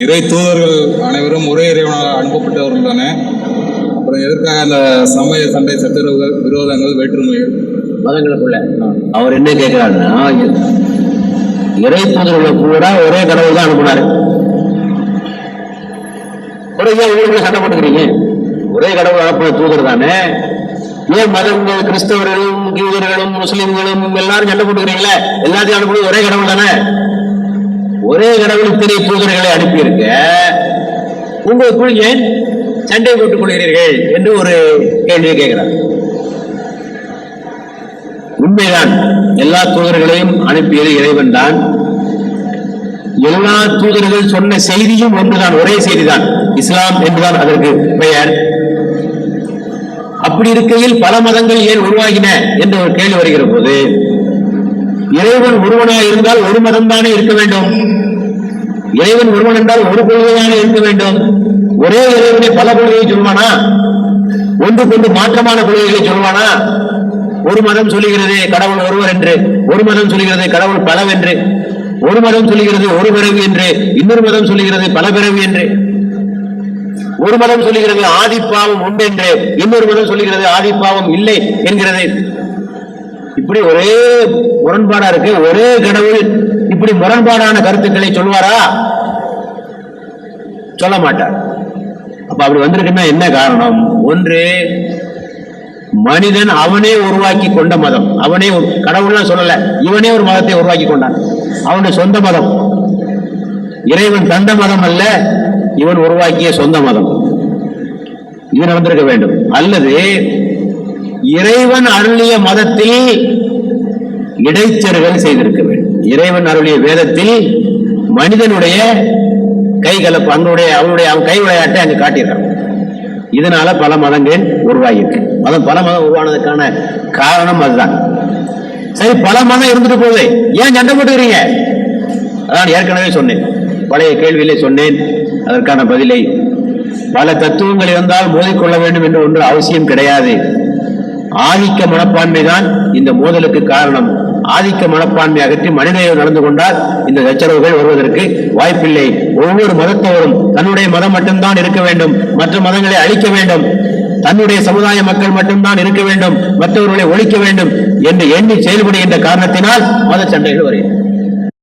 இறை தூதர்கள் அனைவரும் ஒரே இறைவனால் அனுப்பப்பட்டவர்கள் தானே அப்புறம் எதற்காக அந்த சமய சண்டை சச்சரவுகள் விரோதங்கள் வேற்றுமைகள்? மதங்களுக்குள்ள. அவர் என்ன கேட்கிறாருன்னா இறை தூதர்களை பூரா ஒரே கடவுள் தான் அனுப்புனாரு. ஒரு ஏன் உங்களுக்குள்ள சண்டை போட்டுக்கிறீங்க? ஒரே கடவுள் அனுப்பின தூதர் தானே. ஏன் மதங்கள் கிறிஸ்தவர்களும் யூதர்களும் முஸ்லிம்களும் எல்லாரும் சண்டை போட்டுக்கிறீங்களே? எல்லாத்தையும் அனுப்புறது ஒரே கடவுள் தானே. ஒரே கடவுள் இத்தனை தூதர்களை அனுப்பியிருக்க. உங்களுக்குள் ஏன் சண்டை போட்டுக் கொள்கிறீர்கள் என்று ஒரு கேள்வி கேட்கிறார். உண்மைதான் எல்லா தூதர்களையும் அனுப்பியது இறைவன் தான். எல்லா தூதர்கள் சொன்ன செய்தியும் ஒன்றுதான் ஒரே செய்திதான். இஸ்லாம் என்றுதான் அதற்கு பெயர். அப்படி இருக்கையில் பல மதங்கள் ஏன் உருவாகின என்ற ஒரு கேள்வி வருகிற போது இறைவன் ஒருவனாக இருந்தால் ஒரு மதம் தானே இருக்க வேண்டும். இறைவன் ஒருவன் என்றால் ஒரு கொள்கையான இருக்க வேண்டும். ஒரே இறைவனை பல கொள்கையை சொல்வானா? கொண்டு மாற்றமான கொள்கைகளை சொல்வானா? ஒரு மதம் சொல்லுகிறது கடவுள் ஒருவர் என்று ஒரு மதம் சொல்லுகிறது கடவுள் பலவென்று ஒரு மதம் சொல்லுகிறது ஒரு பிறவி என்று இன்னொரு மதம் சொல்லுகிறது பல பிறவி என்று. ஒரு மதம் சொல்லுகிறது ஆதிப்பாவம் உண்டு என்று இன்னொரு மதம் சொல்லுகிறது ஆதிப்பாவம் இல்லை என்கிறது. இப்படி ஒரே முரண்பாடா இருக்கு. ஒரே கடவுள் இப்படி முரண்பாடான கருத்துக்களை சொல்வாரா? சொல்ல மாட்டார். அப்ப அப்படி வந்திருக்குன்னா என்ன காரணம்? ஒன்று மனிதன் அவனே உருவாக்கி கொண்ட மதம். அவனே கடவுள் கடவுள்லாம் சொல்லல. இவனே ஒரு மதத்தை உருவாக்கி கொண்டான். அவனுடைய சொந்த மதம். இறைவன் தந்த மதம் அல்ல இவன் உருவாக்கிய சொந்த மதம். இவன் வந்திருக்க வேண்டும். அல்லது இறைவன் அருளிய மதத்தில் இடைச்சர்கள் செய்திருக்க வேண்டும். இறைவன் அருளிய வேதத்தில் மனிதனுடைய கை கலப்பு அவனுடைய அவனுடைய அவன் கை விளையாட்டை அங்கு காட்டிடுறான் இதனால பல மதங்கள் உருவாகியிருக்கு. மதம் பல மதம் உருவானதுக்கான காரணம் அதுதான். சரி பல மதம் இருந்துட்டு போகுது. ஏன் சண்டை போட்டுக்கிறீங்க? அதான் ஏற்கனவே சொன்னேன். பழைய கேள்வியிலே சொன்னேன். அதற்கான பதிலை பல தத்துவங்கள் இருந்தால் மோதிக்கொள்ள வேண்டும் என்று ஒன்று அவசியம் கிடையாது. ஆதிக்க மனப்பான்மை தான் இந்த மோதலுக்கு காரணம். ஆதிக்க மனப்பான்மை அகற்றி மனிதர்கள் நடந்து கொண்டால் இந்த சச்சரவுகள் வருவதற்கு வாய்ப்பில்லை. ஒவ்வொரு மதத்தவரும் தன்னுடைய மதம் மட்டும்தான் இருக்க வேண்டும். மற்ற மதங்களை அழிக்க வேண்டும். தன்னுடைய சமுதாய மக்கள் மட்டும்தான் இருக்க வேண்டும். மற்றவர்களை ஒழிக்க வேண்டும் என்று எண்ணி செயல்படுகின்ற காரணத்தினால் மத சண்டைகள் வருகின்றன.